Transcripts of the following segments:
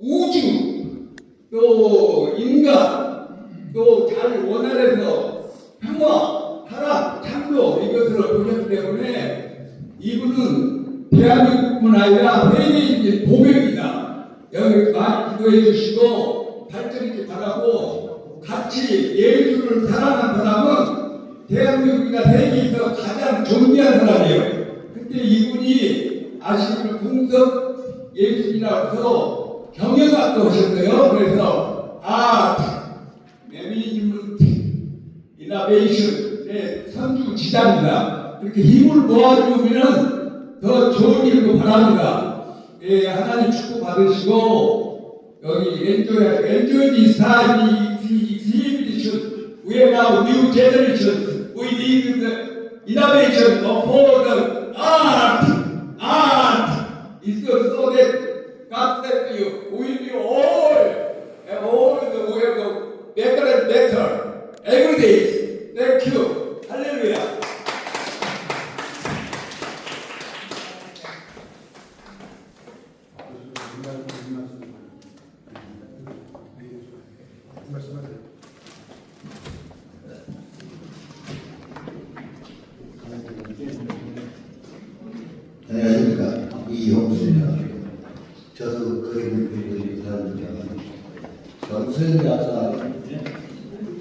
우주, 또 인간, 또 잘 원활해서 평화, 타락, 창조 이것을 보셨기 때문에 이분은 대한민국뿐 아니라 세계적인 보배입니다. 여기 많이 기도해 주시고 발전하기 바라고 같이 예술을 사랑하는 사람은 대한민국이나 세계에서 가장 존귀한 사람이에요. 그때 이분이 아시는 공석 예술이라고 해서 경영학도 하셨어요. 그래서 아트, 매니지먼트, 이노베이션의 선두 지자입니다. 이렇게 힘을 모아주면 더 좋은 일도 바랍니다. 예, 하나님 축복 받으시고 여기 time is exhibition. We have now new generation. We need the innovation for the art. Art is so that God bless you. All and all the way go better and better every day. Thank you. Hallelujah. 안녕하십니까 이용수입니다. 저도 그림을 사람입니다. 전수현 작가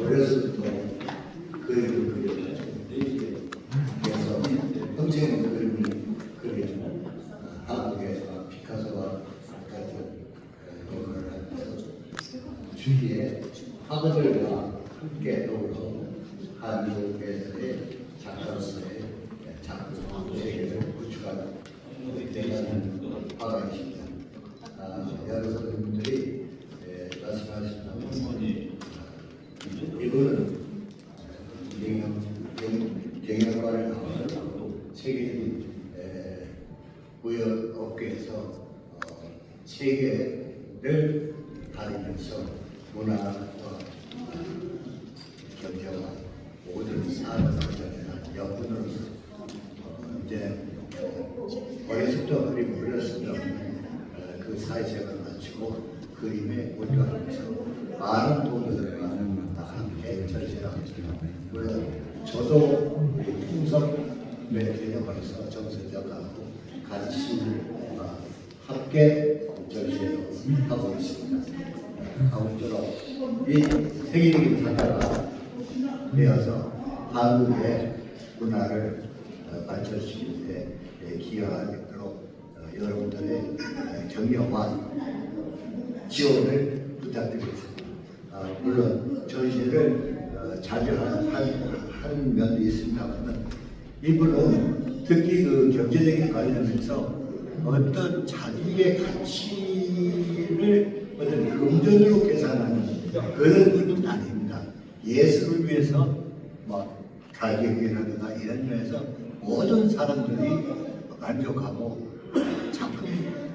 어렸을 때부터 그림을 그렸죠. 그래서 평생 그림을 그리는 한국의 피카소와 같은 역할을 하면서 주위에 학원들과 함께 더불어 한국에서의 작가로서의 작품 세계를 구축하는 대단한 화가이십니다. 아, 여러 선생님들이 예, 말씀하셨다면 이분은 경영, 경- 경영과를 나와서 세계적인 에, 무역 업계에서 어, 세계를 다니면서 문화와 경제와 모든 산업 발전에 여분으로서 어, 이제 어, 어렸을 때 그림 그렸으면 어, 그 사회생활을 마치고 그림에 몰두하면서 많은 동료들과 함께 전시를 하겠습니다. 물론 저도 우리 풍섭의 개념으로서 정선작하고 같이 어, 함께 전시를 하고 있습니다. 아무쪼록 이 세계적인 작가가 되어서 한국의 문화를 어, 발전시킬 때 예, 기여하도록 어, 여러분들의 어, 격려와 지원을 부탁드리겠습니다. 아, 물론 전시를 어, 자주 한, 한, 하는 면도 있습니다만 이분은 특히 그 경제적인 관련해서 어떤 자기의 가치를 어떤 금전으로 계산하는 그런 분은 아닙니다. 예술을 위해서 뭐 가격이라든가 이런 면에서 모든 사람들이 만족하고 작품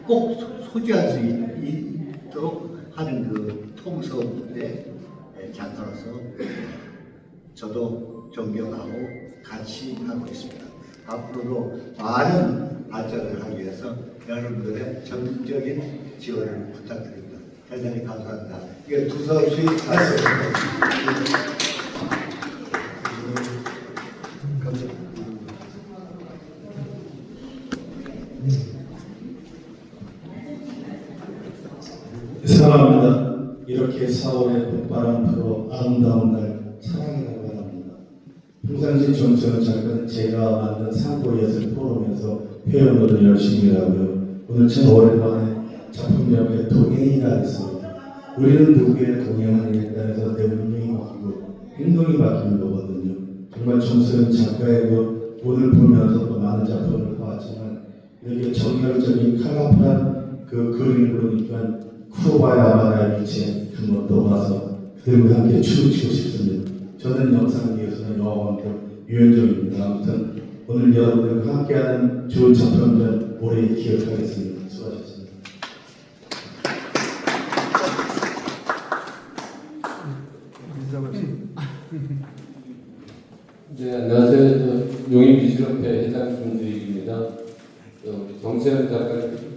꼭 소- 소지할 수 있- 있도록 하는 그 통섭의 작가로서 저도 존경하고 같이 하고 있습니다. 앞으로도 많은 발전을 하기 위해서 여러분들의 적극적인 지원을 부탁드립니다. 대단히 감사합니다. 이게 두서없이. 감사합니다. 사랑합니다. 이렇게 4월의 봄바람 불어 아름다운 날 합니다. 평상시 정수현 작가는 제가 만든 상고예술 포럼에서 회원으로 열심히 하고요. 오늘 참 오랜만에 작품명에 동행이라 했습니다. 우리는 누구의 동행하느냐에 따라서 내 운명이 바뀌고 행동이 바뀌는 거거든요. 정말 작가의 그 오늘 보면서 또 많은 작품을 봐왔지만 이렇게 정열적인 컬러풀한 그 그림을 보니까 쿠로바야마의 위치에 한번 떠나서 그들과 함께 춤을 추고 싶습니다. 저는 영상 기에서는 영원토 유현정입니다. 아무튼 오늘 여러분들과 함께하는 좋은 작품들 오래 기억하겠습니다. 수고하셨습니다. 네, 안녕하세요. 저 용인미술협회 회장 김주익입니다. 저 정세현 작가님.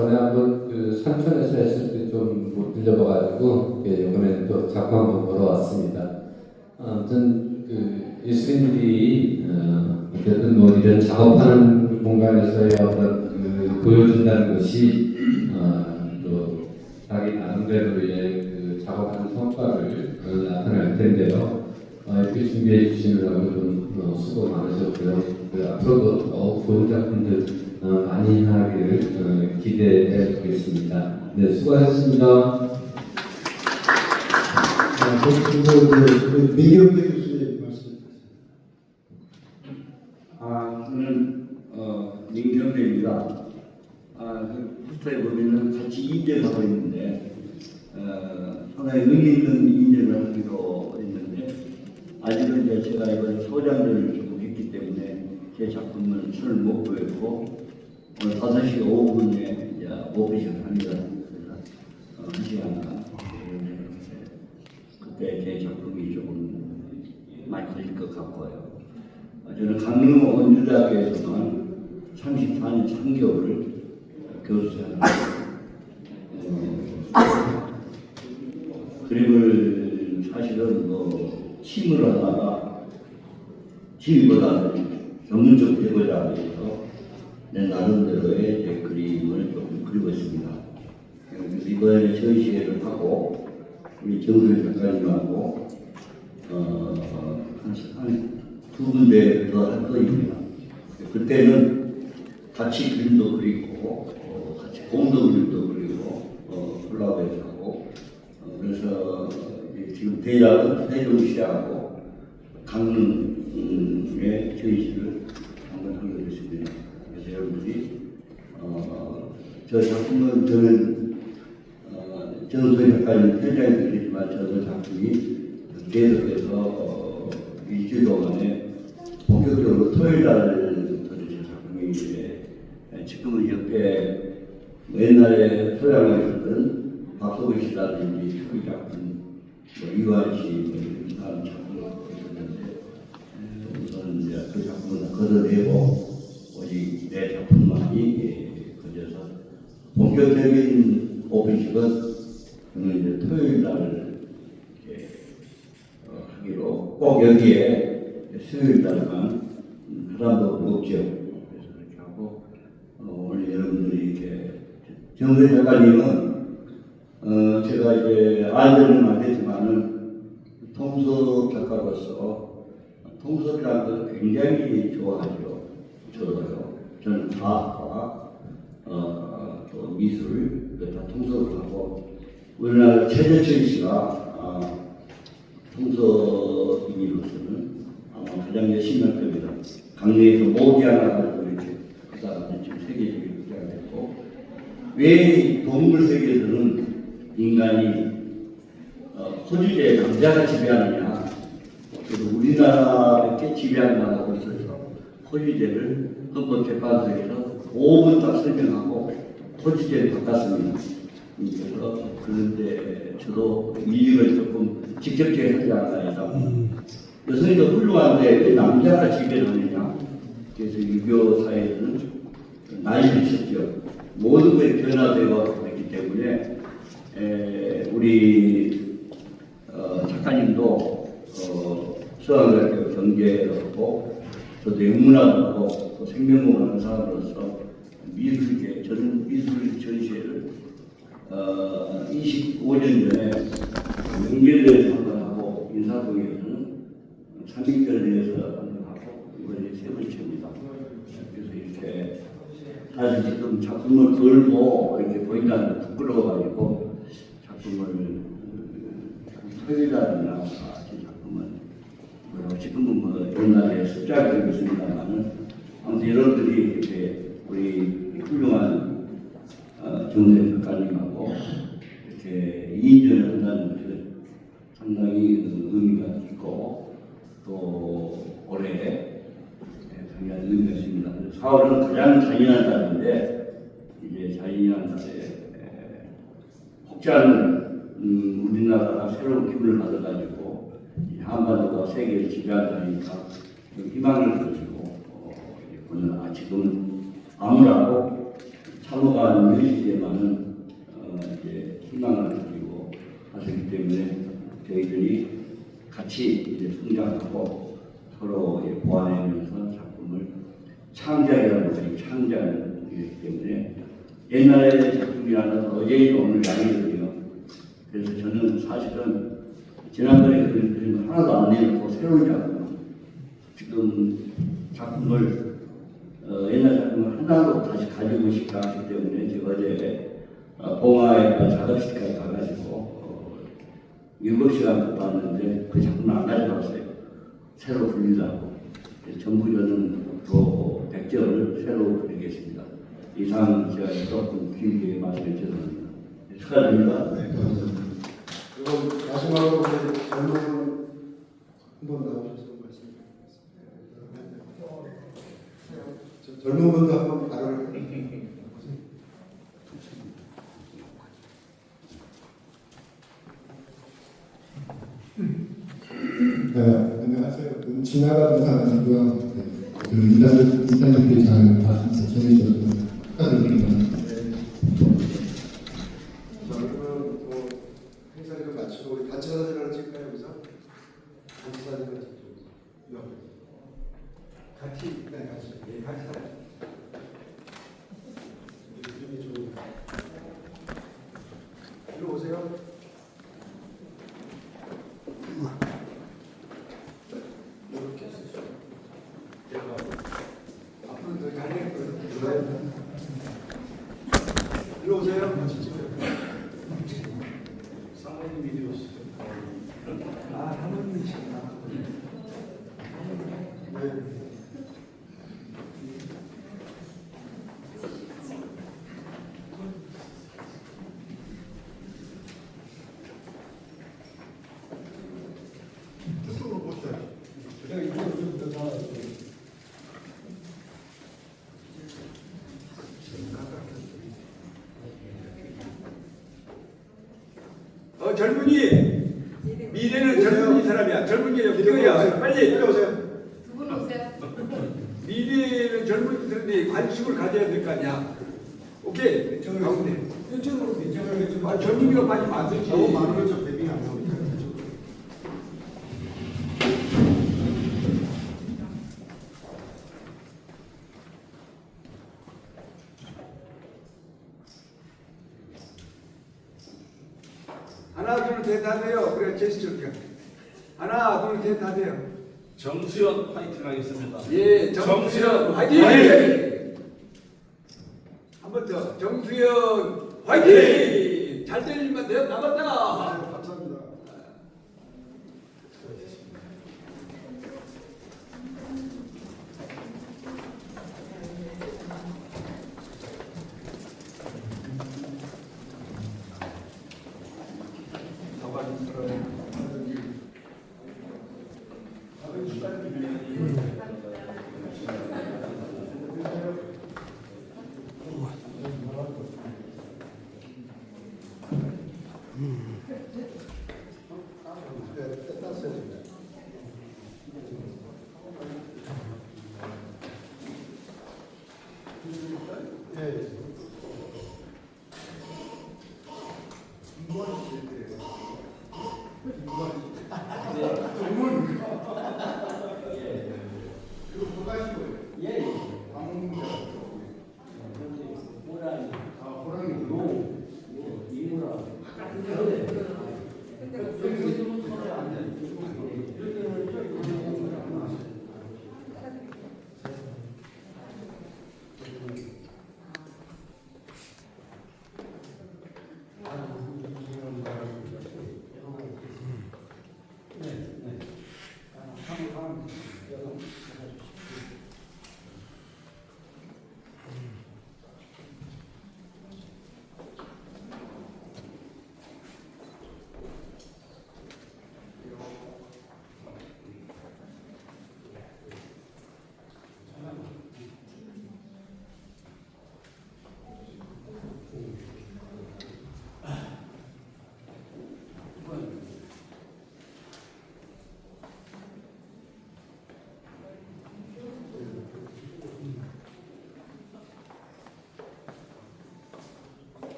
전에 한번 그 산천에서 했을 때 좀 못 들려봐가지고 예, 이번에 또 작품 한번 보러 왔습니다. 아무튼 그 예술인들이 어, 어쨌든 뭐 이런 작업하는 공간에서의 어떤 그 보여준다는 것이 어, 또 자기 나름대로의 그 작업하는 성과를 어, 나타낼 텐데요. 어, 이렇게 준비해 주시느라고 좀 어, 수고 많으셨고요. 그 앞으로도 더욱 좋은 작품들 어, 많이 하기를 어, 기대해 보겠습니다. 네, 수고하셨습니다. 자, 그리고 민경대 교수님 말씀. 아, 저는 어, 민경대입니다. 아, 그 포스터에 보면은 같이 인증하고 있는데 어, 상당히 의미 있는 인증을 하기로 했는데 아직은 이제 제가 했기 때문에 제 작품은 술을 못 보였고 오늘 5시 5분에 이제 오피션 합니다. 어, 1시간 그때 제 작품이 조금 많이 걸릴 것 같고요. 어, 저는 강릉 원주대학교에서만 34년 3개월을 교수생활을 어, 그림을 사실은 뭐 침을 하다가 지휘보다 전문적 해보자 해서 내 나름대로의 제 그림을 조금 그리고 있습니다. 이번에 전시회를 하고 우리 정글 작가님하고 어, 한두 군데 더할 거입니다. 그때는 같이 그림도 그리고 어, 같이 공도 그림도 그리고 어, 콜라보해서 하고 어, 그래서 지금 대략은 세종시하고 강릉의 전시를 한번 하게 됐습니다. 그래서 여러분들이 어, 저 작품은 저는 어, 정소희 작가님 회장이 되겠지만 저도 작품이 계속해서 어, 일주일 동안에 본격적으로 토요일 날부터 제 작품이 이제 지금은 옆에 뭐 옛날에 소양을 했던 박소근 씨라든지 초기 작품 뭐 이완 씨, 뭐 사람 작품을 있었는데 우선 이제 그 작품은 걷어내고 오직 내 예, 그려서 본격적인 오픈식은 저는 이제 토요일 날 이렇게 어, 하기로 꼭 여기에 수요일 날만 음, 사람도 없죠. 그래서 그렇게 하고 어, 오늘 여러분들이 이렇게 정선 작가님은 어, 제가 이제 알려는 안 됐지만은 통섭 작가로서 통섭이라는 걸 굉장히 좋아하죠. 저도요. 저는 과학과 어, 또 미술 그다 통섭을 하고 우리나라 최재철 씨가 아, 통섭인으로서는 아마 가장 열심히 할 겁니다. 강릉에서 모기 하나 가지고 이렇게 하다가 지금 세계적인 국제가 됐고 왜 동물 세계에서는 인간이 어, 호주제 남자가 지배하느냐 그래서 우리나라밖에 지배하는 나라가 있어서 호주제를 헌법재판소에서 5분 딱 설명하고 호주제를 바꿨습니다. 그래서 그런데 저도 일을 조금 직접적으로 하지 않나 해서 여성이도 훌륭한데 왜 남자가 지배를 하느냐 그래서 유교 사회에서는 나이를 있었죠. 모든 것이 변화되어 있기 때문에 에, 우리 어, 작가님도 어, 수학을 경제하고 저도 영문학을 하고 또 생명공학하는 사람으로서 미술계 저는 미술 전시회를 어, 25년 전에 명절에서 한번 하고 인사동에서는 300절에서 한번 하고 이번에 세 번째입니다. 그래서 이렇게 사실 지금 작품을 걸고 이렇게 보인다는 게 부끄러워가지고 작품을 음, 토요일날이나 제 작품은 뭐 지금은 뭐 옛날에 습작이 되고 있습니다만은 아무튼 여러분들이 이렇게 우리 훌륭한 어, 정세 작가님하고 이렇게 인전을 한다는 것은 상당히 그 의미가 있고 또 올해 상당한 의미가 있습니다. 4월은 가장 잔인한 달인데 이제 잔인한 달에 에, 혹자는 음, 우리나라가 새로운 기운을 받아가지고 이 한반도가 세계를 지배한다니까 좀 희망을 가지고 어, 오늘 아 지금 암울하고 참 넘어간 이 시대만은 어, 이제 희망을 가지고 하시기 때문에 저희들이 같이 이제 성장하고 서로 보완하면서 작품을 창작이라는 것이 창작이기 때문에 옛날의 작품이라는 어제인 오늘 양이거든요. 그래서 저는 사실은 지난번에 그린 그림 하나도 안 내놓고 새로운 작품 지금 작품을 어, 옛날 작품을 하나로 다시 가지고 싶다 하기 때문에 제가 어제 어, 봉화의 작업실까지 가가지고 어, 7시간 봤는데 그 작품을 안 가져갔어요. 새로. 그래서 전부 저는 또 백절을 새로 그리겠습니다. 이상 제가 조금 길게 말씀해 죄송합니다. 축하드립니다. 네. 그리고 마지막으로 젊은 한번 나오셔서 말씀 저 젊은 분도 한번 발언을 네, 안녕하세요. 그 지나가는 사람이고요. 네, 그 인터넷 인터넷 잘 봤습니다. 재밌었고 축하드립니다. 자, 그러면 뭐 행사를 좀 마치고 우리 단체 사진 하나 찍을까요 여기서? 단체 사진 하나 찍죠. 옆에. 같이 네 같이 예 같이 사진. 이름이 좋은. 이리 오세요. 이렇게 해주시죠. 앞으로 더 잘했거든요. 이리 오세요. 사모님 이리 오시죠. 아, 사모님이시구나. 네. 저쪽으로 보셔야죠. 제가 이쪽으로 좀 더. 어 젊은이 미래는 젊은이 사람이야 젊은이 어디야 빨리 오세요. 두 분 오세요. 미래는 젊은이들인데 관심을 가져야 될 거 아니야 오케이 가운데 이쪽으로 이쪽으로 아 젊은이가 많이 많으지 너무 많으면 좀 대비가 안 나오니까. 둘셋 하세요. 그래 제스처 게. 하나 둘셋 하세요. 정수연 파이팅 하겠습니다. 예 정수현 화이팅! 한번 더. 정수현 화이팅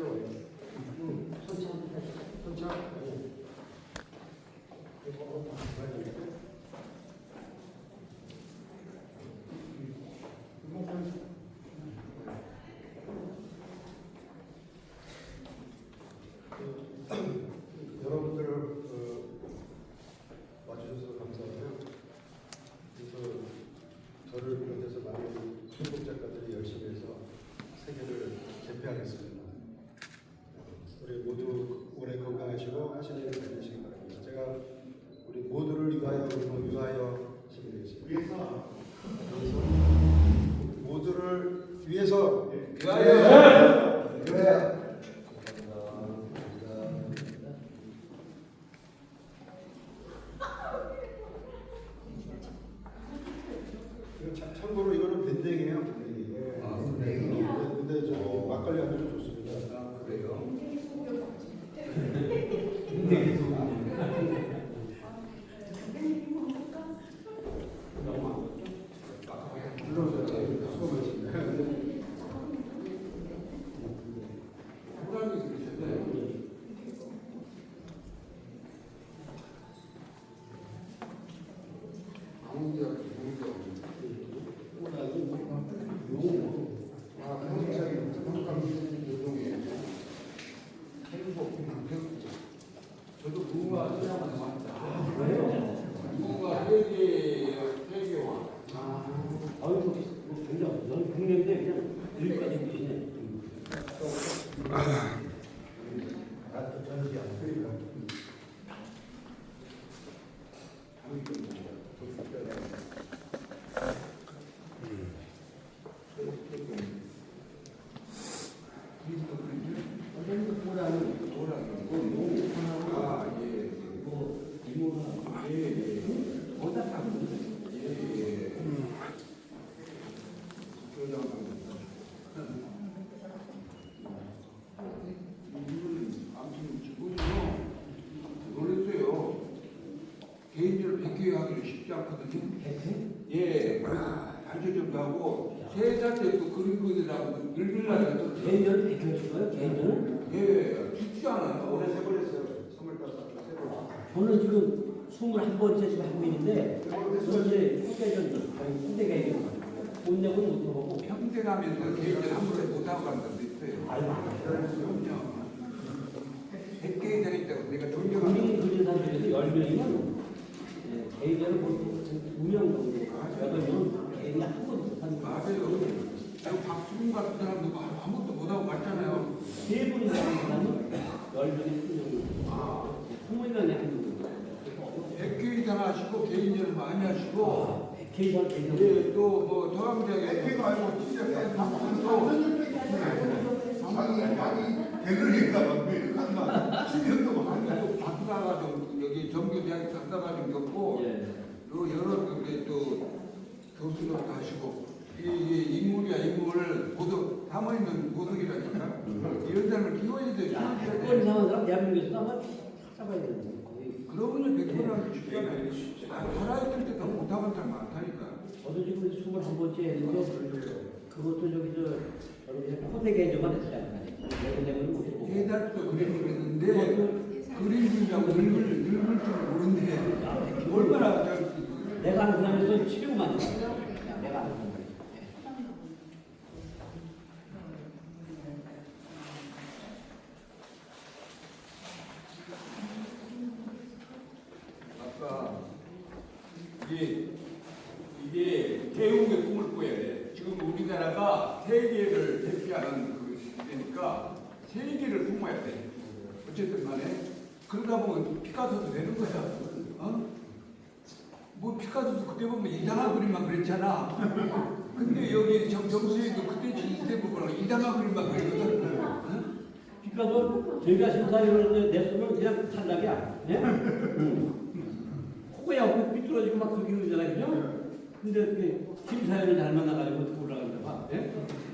de hoy. 저도 무궁화 시장만 왔다. 그래요? 무궁화 세계 세계화. 아유, 뭐 굉장히 넌 국내인데 그냥 여기까지 계시네. 아 예. 예 예. 예 예. 아무튼 지금요 놀랐어요. 개인적으로 100회 하기는 쉽지 않거든요. 예, 하고 세살 그림? 예, 쉽지 않아요. 올해 세 번 했어요. 스물다섯 세 번. 저는 지금 21번째 지금 하고 있는데 이제 후대전, 아니 후대 개인전 못 내고 못 해보고 평생 하면서 개인전 한 번에 못하고 간 사람도 있어요. 그럼요. 100개 이상 있다고 내가 존경하는 국민 사람들에서 10명이면 개인전을 뭐 2명 정도 8명은 개인이 한 번도 못하는 거예요. 맞아요. 저 박수근 같은 사람도 막 아무것도 못하고 갔잖아요. 세 분이 사는 사람은 10명이 한 아, 정도 20명이 한 정도 100개 이상 하시고 개인전을 많이 하시고 개인전 개인전 예, 또뭐 더함대학에 100개가 아니고 진짜 아니 아니 대그러니까 막 이렇게 지금도 많이 박사가 좀 여기 정교대학에 박사가 좀 겪고 예. 또 여러 군데 또 교수도 하시고 이, 이 인물이야 인물 보석 담아 있는 보석이라니까 이런 사람을 키워야 돼요. 그건 이상한 사람 대한민국에서 아마 찾아봐야 되는 거예요. 그러면 백번하기 쉽지 않아요. 아, 살아있을 때도 못하는 사람 많다니까. 저도 지금 21번째 했는데 그것도 저기 저 저는 호대 개인전만 했어요. 내고 내고는 못했고 세 달부터 그림을 그렸는데 그림 그리냐고 늙을 늙을 줄 모르는데 얼마나 저- 내가 아는 사람에서 700만 원. 내가 아는 사람. 아까 이게 이게 개국의 꿈을 꿔야 돼. 지금 세계를 대표하는 그 시대니까 세계를 품어야 돼. 어쨌든 간에 그러다 보면 피카소도 되는 거야. 어? 뭐 피카소도 그때 보면 이상한 그림만 그렸잖아. 근데 여기 정, 정수희도 그때 진세 보고 이상한 그림만 그리거든. 어? 그러니까 저희가 심사위원을 냈으면 그냥 탈락이야. 예? 코가 약고 삐뚤어지고 막 그렇게 그러잖아요. 그죠? 근데 올라가는가 봐. 예? 우